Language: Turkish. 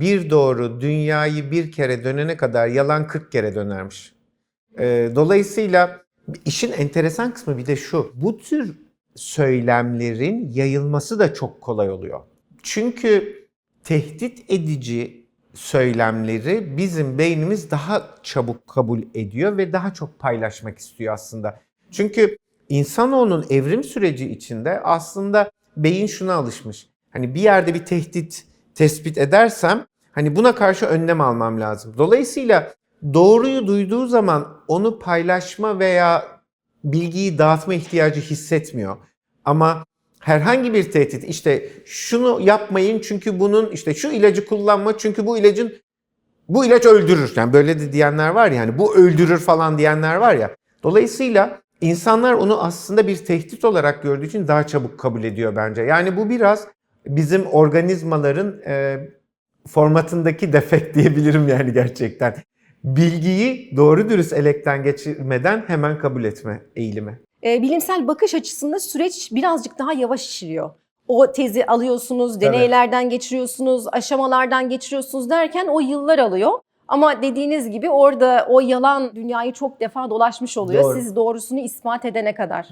bir doğru dünyayı bir kere dönene kadar yalan 40 kere dönermiş. Ee, dolayısıyla işin enteresan kısmı bir de şu. Bu tür söylemlerin yayılması da çok kolay oluyor. Çünkü tehdit edici söylemleri bizim beynimiz daha çabuk kabul ediyor ve daha çok paylaşmak istiyor aslında. Çünkü insanoğlunun evrim süreci içinde aslında beyin şuna alışmış. Hani bir yerde bir tehdit tespit edersem hani buna karşı önlem almam lazım. Dolayısıyla doğruyu duyduğu zaman onu paylaşma veya bilgiyi dağıtma ihtiyacı hissetmiyor. Ama herhangi bir tehdit işte şunu yapmayın çünkü bunun işte şu ilacı kullanma çünkü bu ilacın bu ilaç öldürür. Yani böyle de diyenler var ya hani bu öldürür falan diyenler var ya. Dolayısıyla insanlar onu aslında bir tehdit olarak gördüğü için daha çabuk kabul ediyor bence. Yani bu biraz bizim organizmaların e, formatındaki defekt diyebilirim yani gerçekten. Bilgiyi doğru dürüst elekten geçirmeden hemen kabul etme eğilimi. E, bilimsel bakış açısında süreç birazcık daha yavaş işliyor. O tezi alıyorsunuz, deneylerden geçiriyorsunuz, aşamalardan geçiriyorsunuz derken o yıllar alıyor. Ama dediğiniz gibi orada o yalan dünyayı çok defa dolaşmış oluyor. Doğru. Siz doğrusunu ispat edene kadar.